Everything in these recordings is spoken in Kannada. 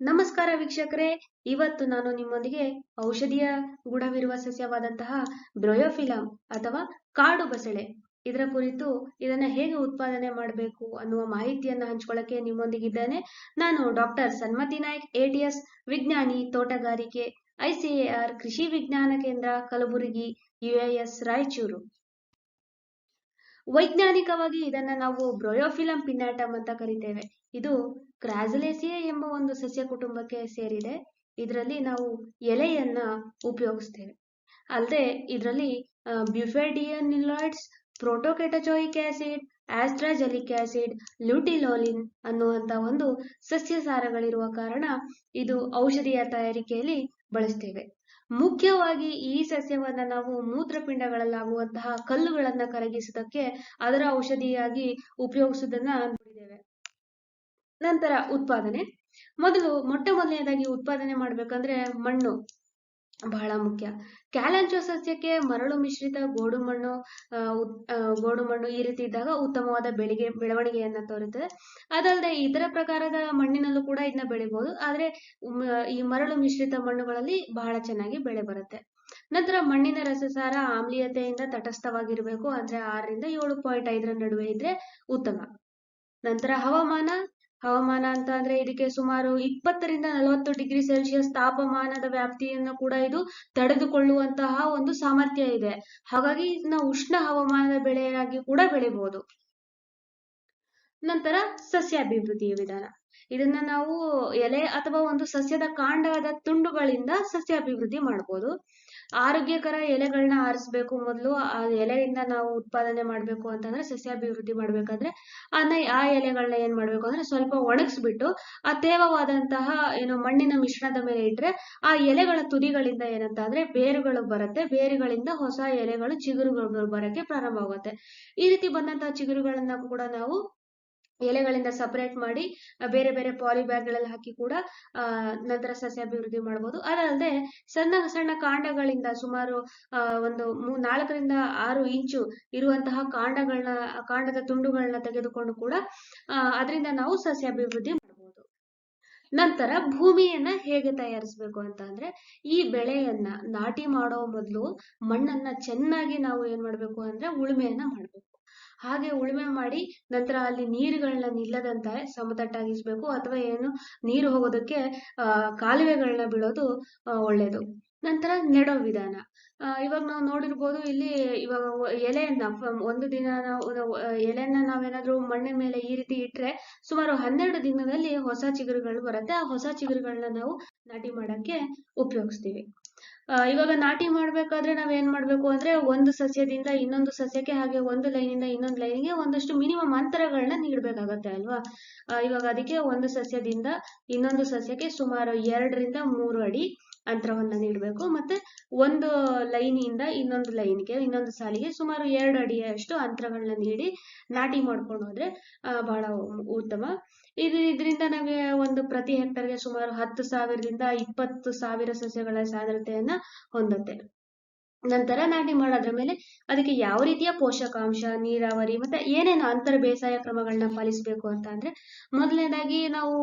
ನಮಸ್ಕಾರ ವೀಕ್ಷಕರೇ. ಇವತ್ತು ನಾನು ನಿಮ್ಮೊಂದಿಗೆ ಔಷಧೀಯ ಗುಣವಿರುವ ಸಸ್ಯವಾದಂತಹ ಬ್ರೊಯೋಫಿಲಮ್ ಅಥವಾ ಕಾಡು ಬಸಳೆ ಇದರ ಕುರಿತು ಇದನ್ನ ಹೇಗೆ ಉತ್ಪಾದನೆ ಮಾಡಬೇಕು ಅನ್ನುವ ಮಾಹಿತಿಯನ್ನು ಹಂಚ್ಕೊಳ್ಳಕ್ಕೆ ನಿಮ್ಮೊಂದಿಗಿದ್ದೇನೆ. ನಾನು ಡಾಕ್ಟರ್ ಸನ್ಮತಿ ನಾಯ್ಕ್ ಎಟಿಎಸ್ ವಿಜ್ಞಾನಿ, ತೋಟಗಾರಿಕೆ ಐಸಿಎಆರ್ ಕೃಷಿ ವಿಜ್ಞಾನ ಕೇಂದ್ರ, ಕಲಬುರಗಿ ಯುಎಎಸ್ ರಾಯಚೂರು. ವೈಜ್ಞಾನಿಕವಾಗಿ ಇದನ್ನ ನಾವು ಬ್ರೊಯೋಫಿಲಮ್ ಪಿನ್ನಾಟಮ್ ಅಂತ ಕರಿತೇವೆ. ಇದು ಕ್ರಾಸಲೇಸಿಯೆ ಎಂಬ ಒಂದು ಸಸ್ಯ ಕುಟುಂಬಕ್ಕೆ ಸೇರಿದೆ. ಇದರಲ್ಲಿ ನಾವು ಎಲೆಯನ್ನ ಉಪಯೋಗಿಸ್ತೇವೆ. ಅಲ್ಲದೆ ಇದರಲ್ಲಿ ಬ್ಯುಫೆಡಿಯನಿಲಾಯ್ಡ್ಸ್ ಪ್ರೋಟೋಕೆಟಜೋಯಿಕ್ ಆಸಿಡ್, ಆಸ್ಟ್ರಾಜಲಿಕ್ ಆಸಿಡ್, ಲ್ಯೂಟಿಲೋಲಿನ್ ಅನ್ನುವಂತ ಒಂದು ಸಸ್ಯಸಾರಗಳಿರುವ ಕಾರಣ ಇದು ಔಷಧಿಯ ತಯಾರಿಕೆಯಲ್ಲಿ ಬಳಸ್ತೇವೆ. ಮುಖ್ಯವಾಗಿ ಈ ಸಸ್ಯವನ್ನ ನಾವು ಮೂತ್ರಪಿಂಡಗಳಲ್ಲಾಗುವಂತಹ ಕಲ್ಲುಗಳನ್ನ ಕರಗಿಸುವುದಕ್ಕೆ ಅದರ ಔಷಧಿಯಾಗಿ ಉಪಯೋಗಿಸುವುದನ್ನ ನಂತರ ಉತ್ಪಾದನೆ. ಮೊದಲು ಮೊಟ್ಟ ಮೊದಲನೇದಾಗಿ ಉತ್ಪಾದನೆ ಮಾಡ್ಬೇಕಂದ್ರೆ ಮಣ್ಣು ಬಹಳ ಮುಖ್ಯ. ಕ್ಯಾಲಂಚೋ ಸಸ್ಯಕ್ಕೆ ಮರಳು ಮಿಶ್ರಿತ ಗೋಡು ಮಣ್ಣು ಗೋಡು ಮಣ್ಣು ಈ ರೀತಿ ಇದ್ದಾಗ ಉತ್ತಮವಾದ ಬೆಳೆಗೆ, ಬೆಳವಣಿಗೆಯನ್ನ ತೋರುತ್ತದೆ ಅದಲ್ಲದೆ ಇತರ ಪ್ರಕಾರದ ಮಣ್ಣಿನಲ್ಲೂ ಕೂಡ ಇದನ್ನ ಬೆಳಿಬಹುದು ಆದ್ರೆ ಈ ಮರಳು ಮಿಶ್ರಿತ ಮಣ್ಣುಗಳಲ್ಲಿ ಬಹಳ ಚೆನ್ನಾಗಿ ಬೆಳೆ ಬರುತ್ತೆ. ನಂತರ ಮಣ್ಣಿನ ರಸಸಾರ ಆಮ್ಲೀಯತೆಯಿಂದ ತಟಸ್ಥವಾಗಿರಬೇಕು. ಅಂದ್ರೆ ಆರರಿಂದ ಏಳು ಪಾಯಿಂಟ್ ಐದರ ನಡುವೆ ಇದ್ರೆ ಉತ್ತಮ. ನಂತರ ಹವಾಮಾನ ಹವಾಮಾನ ಅಂತ ಅಂದ್ರೆ ಇದಕ್ಕೆ ಸುಮಾರು ಇಪ್ಪತ್ತರಿಂದ ನಲವತ್ತು ಡಿಗ್ರಿ ಸೆಲ್ಸಿಯಸ್ ತಾಪಮಾನದ ವ್ಯಾಪ್ತಿಯನ್ನು ಕೂಡ ಇದು ತಡೆದುಕೊಳ್ಳುವಂತಹ ಒಂದು ಸಾಮರ್ಥ್ಯ ಇದೆ. ಹಾಗಾಗಿ ಇದನ್ನ ಉಷ್ಣ ಹವಾಮಾನದ ಬೆಳೆಯಾಗಿ ಕೂಡ ಬೆಳಿಬಹುದು ನಂತರ ಸಸ್ಯ ಅಭಿವೃದ್ಧಿಯ ವಿಧಾನ. ಇದನ್ನ ನಾವು ಎಲೆ ಅಥವಾ ಒಂದು ಸಸ್ಯದ ಕಾಂಡದ ತುಂಡುಗಳಿಂದ ಸಸ್ಯ ಅಭಿವೃದ್ಧಿ ಮಾಡಬಹುದು ಆರೋಗ್ಯಕರ ಎಲೆಗಳನ್ನ ಆರಿಸ್ಬೇಕು ಮೊದಲು, ಆ ಎಲೆಯಿಂದ ನಾವು ಉತ್ಪಾದನೆ ಮಾಡ್ಬೇಕು ಅಂತಂದ್ರೆ ಸಸ್ಯಾಭಿವೃದ್ಧಿ ಮಾಡ್ಬೇಕಾದ್ರೆ ಅನ್ನ ಆ ಎಲೆಗಳನ್ನ ಏನ್ ಮಾಡ್ಬೇಕು ಅಂದ್ರೆ ಸ್ವಲ್ಪ ಒಣಗಿಸ್ಬಿಟ್ಟು, ಆ ತೇವವಾದಂತಹ ಏನು ಮಣ್ಣಿನ ಮಿಶ್ರಣದ ಮೇಲೆ ಇಟ್ರೆ ಆ ಎಲೆಗಳ ತುದಿಗಳಿಂದ ಏನಂತ ಅಂದ್ರೆ ಬೇರುಗಳು ಬರುತ್ತೆ. ಬೇರುಗಳಿಂದ ಹೊಸ ಎಲೆಗಳು ಚಿಗುರುಗಳು ಬರಕ್ಕೆ ಪ್ರಾರಂಭ ಆಗುತ್ತೆ ಈ ರೀತಿ ಬಂದಂತಹ ಚಿಗುರುಗಳನ್ನ ಕೂಡ ನಾವು ಎಲೆಗಳಿಂದ ಸಪರೇಟ್ ಮಾಡಿ ಬೇರೆ ಬೇರೆ ಪಾಲಿ ಬ್ಯಾಗ್ಗಳಲ್ಲಿ ಹಾಕಿ ಕೂಡ ನಂತರ ಸಸ್ಯ ಅಭಿವೃದ್ಧಿ ಮಾಡಬಹುದು. ಅದಲ್ಲದೆ, ಸಣ್ಣ ಸಣ್ಣ ಕಾಂಡಗಳಿಂದ ಸುಮಾರು ಒಂದು ನಾಲ್ಕರಿಂದ ಆರು ಇಂಚು ಇರುವಂತಹ ಕಾಂಡಗಳನ್ನ ಕಾಂಡದ ತುಂಡುಗಳನ್ನ ತೆಗೆದುಕೊಂಡು ಕೂಡ ಅದರಿಂದ ನಾವು ಸಸ್ಯ ಅಭಿವೃದ್ಧಿ ಮಾಡಬಹುದು. ನಂತರ ಭೂಮಿಯನ್ನ ಹೇಗೆ ತಯಾರಿಸಬೇಕು ಅಂತ ಅಂದ್ರೆ, ಈ ಬೆಳೆಯನ್ನ ನಾಟಿ ಮಾಡೋ ಮೊದಲು ಮಣ್ಣನ್ನ ಚೆನ್ನಾಗಿ ನಾವು ಏನ್ ಮಾಡ್ಬೇಕು ಅಂದ್ರೆ ಉಳುಮೆಯನ್ನ ಮಾಡ್ಬೇಕು. ಹಾಗೆ ಉಳುಮೆ ಮಾಡಿ ನಂತರ ಅಲ್ಲಿ ನೀರುಗಳನ್ನ ನಿಲ್ಲದಂತೆ ಸಮತಟ್ಟಾಗಿಸ್ಬೇಕು ಅಥವಾ ಏನು ನೀರು ಹೋಗೋದಕ್ಕೆ ಕಾಲುವೆಗಳನ್ನ ಬಿಡೋದು ಒಳ್ಳೇದು. ನಂತರ ನೆಡೋ ವಿಧಾನ. ಇವಾಗ ನಾವು ನೋಡಿರ್ಬೋದು ಇಲ್ಲಿ ಇವಾಗ ಎಲೆಯನ್ನ ಒಂದು ದಿನ ನಾವು ಎಲೆಯನ್ನ ನಾವೇನಾದ್ರೂ ಮಣ್ಣಿನ ಮೇಲೆ ಈ ರೀತಿ ಇಟ್ರೆ ಸುಮಾರು ಹನ್ನೆರಡು ದಿನದಲ್ಲಿ ಹೊಸ ಚಿಗುರುಗಳು ಬರುತ್ತೆ. ಆ ಹೊಸ ಚಿಗುರುಗಳನ್ನ ನಾವು ನಾಟಿ ಮಾಡಕ್ಕೆ ಉಪಯೋಗಿಸ್ತೀವಿ. ಇವಾಗ ನಾಟಿ ಮಾಡ್ಬೇಕಾದ್ರೆ ನಾವ್ ಏನ್ ಮಾಡ್ಬೇಕು ಅಂದ್ರೆ ಒಂದು ಸಸ್ಯದಿಂದ ಇನ್ನೊಂದು ಸಸ್ಯಕ್ಕೆ ಹಾಗೆ ಒಂದು ಲೈನಿಂದ ಇನ್ನೊಂದು ಲೈನ್ಗೆ ಒಂದಷ್ಟು ಮಿನಿಮಮ್ ಅಂತರಗಳನ್ನ ನೀಡ್ಬೇಕಾಗತ್ತೆ ಅಲ್ವಾ? ಇವಾಗ ಅದಕ್ಕೆ ಒಂದು ಸಸ್ಯದಿಂದ ಇನ್ನೊಂದು ಸಸ್ಯಕ್ಕೆ ಸುಮಾರು ಎರಡರಿಂದ ಮೂರು ಅಡಿ ಅಂತರವನ್ನ ನೀಡಬೇಕು. ಮತ್ತೆ ಒಂದು ಲೈನಿಂದ ಇನ್ನೊಂದು ಲೈನ್ಗೆ, ಇನ್ನೊಂದು ಸಾಲಿಗೆ ಸುಮಾರು ಎರಡು ಅಡಿಯಷ್ಟು ಅಂತರಗಳನ್ನ ನೀಡಿ ನಾಟಿ ಮಾಡ್ಕೊಂಡು ಹೋದ್ರೆ ಬಹಳ ಉತ್ತಮ. ಇದು ಇದರಿಂದ ನಮಗೆ ಒಂದು ಪ್ರತಿ ಹೆಕ್ಟರ್ಗೆ ಸುಮಾರು ಹತ್ತು ಸಾವಿರದಿಂದ ಇಪ್ಪತ್ತು ಸಾವಿರ ಸಸ್ಯಗಳ ಸಾಂದ್ರತೆಯನ್ನ ಹೊಂದುತ್ತೆ. ನಂತರ ನಾಟಿ ಮಾಡೋದ್ರ ಮೇಲೆ ಅದಕ್ಕೆ ಯಾವ ರೀತಿಯ ಪೋಷಕಾಂಶ, ನೀರಾವರಿ ಮತ್ತೆ ಏನೇನು ಅಂತರ ಬೇಸಾಯ ಕ್ರಮಗಳನ್ನ ಪಾಲಿಸಬೇಕು ಅಂತ ಅಂದ್ರೆ ಮೊದಲನೇದಾಗಿ ನಾವು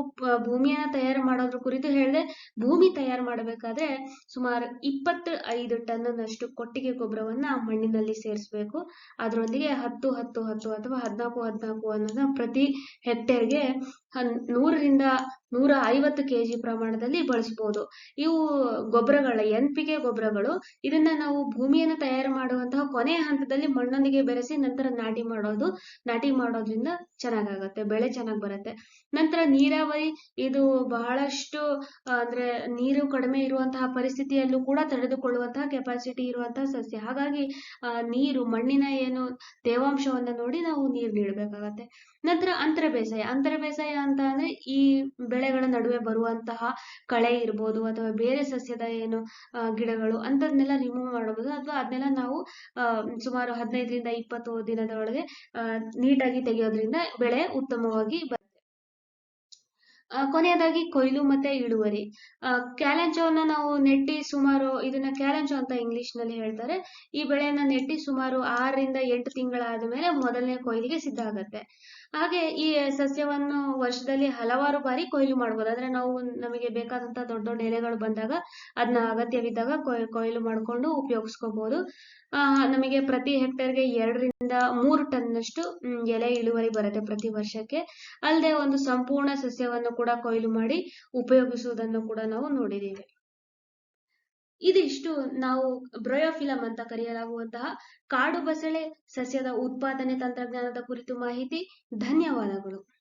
ಭೂಮಿಯನ್ನ ತಯಾರು ಮಾಡೋದ್ರ ಕುರಿತು ಹೇಳಿದೆ, ಭೂಮಿ ತಯಾರು ಮಾಡಬೇಕಾದ್ರೆ ಸುಮಾರು ಇಪ್ಪತ್ತು ಐದು ಟನ್ನಷ್ಟು ಕೊಟ್ಟಿಗೆ ಗೊಬ್ಬರವನ್ನ ಮಣ್ಣಿನಲ್ಲಿ ಸೇರಿಸಬೇಕು. ಅದರೊಂದಿಗೆ ಹತ್ತು ಹತ್ತು ಹತ್ತು ಅಥವಾ ಹದಿನಾಲ್ಕು ಹದಿನಾಲ್ಕು ಅನ್ನೋದನ್ನ ಪ್ರತಿ ಹೆಕ್ಟೇರ್ಗೆ ನೂರರಿಂದ ನೂರ ಐವತ್ತು ಕೆಜಿ ಪ್ರಮಾಣದಲ್ಲಿ ಬಳಸಬಹುದು ಇವು ಗೊಬ್ಬರಗಳ ಎನ್ ಪಿ ಕೆ ಗೊಬ್ಬರಗಳು. ಇದನ್ನ ನಾವು ಭೂಮಿಯನ್ನು ತಯಾರು ಮಾಡುವಂತಹ ಕೊನೆಯ ಹಂತದಲ್ಲಿ ಮಣ್ಣೊಂದಿಗೆ ಬೆರೆಸಿ ನಂತರ ನಾಟಿ ಮಾಡೋದು. ನಾಟಿ ಮಾಡೋದ್ರಿಂದ ಚೆನ್ನಾಗಾಗತ್ತೆ, ಬೆಳೆ ಚೆನ್ನಾಗಿ ಬರುತ್ತೆ. ನಂತರ ನೀರಾವರಿ. ಇದು ಬಹಳಷ್ಟು, ಅಂದ್ರೆ ನೀರು ಕಡಿಮೆ ಇರುವಂತಹ ಪರಿಸ್ಥಿತಿಯಲ್ಲೂ ಕೂಡ ತಡೆದುಕೊಳ್ಳುವಂತಹ ಕೆಪಾಸಿಟಿ ಇರುವಂತಹ ಸಸ್ಯ. ಹಾಗಾಗಿ ನೀರು, ಮಣ್ಣಿನ ಏನು ತೇವಾಂಶವನ್ನ ನೋಡಿ ನಾವು ನೀರು ನೀಡಬೇಕಾಗತ್ತೆ. ನಂತರ ಅಂತರ ಬೇಸಾಯ. ಅಂತರ ಬೇಸಾಯ ಅಂತ ಅಂದ್ರೆ ಈ ಬೆಳೆಗಳ ನಡುವೆ ಬರುವಂತಹ ಕಳೆ ಇರ್ಬೋದು ಅಥವಾ ಬೇರೆ ಸಸ್ಯದ ಏನು ಗಿಡಗಳು ಅಂತದ್ನೆಲ್ಲ ರಿಮೂವ್ ಮಾಡಬಹುದು ಅಥವಾ ಅದನ್ನೆಲ್ಲ ನಾವು ಸುಮಾರು ಹದಿನೈದರಿಂದ ಇಪ್ಪತ್ತು ದಿನದ ಒಳಗೆ ನೀಟಾಗಿ ತೆಗೆಯೋದ್ರಿಂದ ಬೆಳೆ ಉತ್ತಮವಾಗಿ ಬರುತ್ತೆ. ಕೊನೆಯದಾಗಿ ಕೊಯ್ಲು ಮತ್ತೆ ಇಳುವರಿ. ಕ್ಯಾಲೆಂಚೋನ ನಾವು ನೆಟ್ಟಿ ಸುಮಾರು, ಇದನ್ನ ಕ್ಯಾಲೆಂಚೋ ಅಂತ ಇಂಗ್ಲಿಷ್ನಲ್ಲಿ ಹೇಳ್ತಾರೆ. ಈ ಬೆಳೆಯನ್ನ ನೆಟ್ಟಿ ಸುಮಾರು ಆರರಿಂದ ಎಂಟು ತಿಂಗಳಾದ ಮೇಲೆ ಮೊದಲನೇ ಕೊಯ್ಲಿಗೆ ಸಿದ್ಧ ಆಗತ್ತೆ. ಹಾಗೆ ಈ ಸಸ್ಯವನ್ನು ವರ್ಷದಲ್ಲಿ ಹಲವಾರು ಬಾರಿ ಕೊಯ್ಲು ಮಾಡಬಹುದು ಆದ್ರೆ ನಾವು ನಮಗೆ ಬೇಕಾದಂತ ದೊಡ್ಡ ದೊಡ್ಡ ಎಲೆಗಳು ಬಂದಾಗ ಅದನ್ನ ಅಗತ್ಯವಿದ್ದಾಗ ಕೊಯ್, ಕೊಯ್ಲು ಮಾಡಿಕೊಂಡು ಉಪಯೋಗಿಸ್ಕೋಬಹುದು ಆ, ನಮಗೆ ಪ್ರತಿ ಹೆಕ್ಟೇರ್ಗೆ ಎರಡರಿಂದ ಮೂರು ಟನ್ನಷ್ಟು ಎಲೆ ಇಳುವರಿ ಬರುತ್ತೆ ಪ್ರತಿ ವರ್ಷಕ್ಕೆ. ಅಲ್ಲದೆ ಒಂದು ಸಂಪೂರ್ಣ ಸಸ್ಯವನ್ನು ಕೂಡ ಕೊಯ್ಲು ಮಾಡಿ ಉಪಯೋಗಿಸುವುದನ್ನು ಕೂಡ ನಾವು ನೋಡಿದ್ದೇವೆ ಇದಿಷ್ಟು ನಾವು ಬ್ರಯೋಫಿಲಮ್ ಅಂತ ಕರೆಯಲಾಗುವಂತಹ ಕಾಡು ಬಸಳೆ ಸಸ್ಯದ ಉತ್ಪಾದನೆ ತಂತ್ರಜ್ಞಾನದ ಕುರಿತು ಮಾಹಿತಿ. ಧನ್ಯವಾದಗಳು.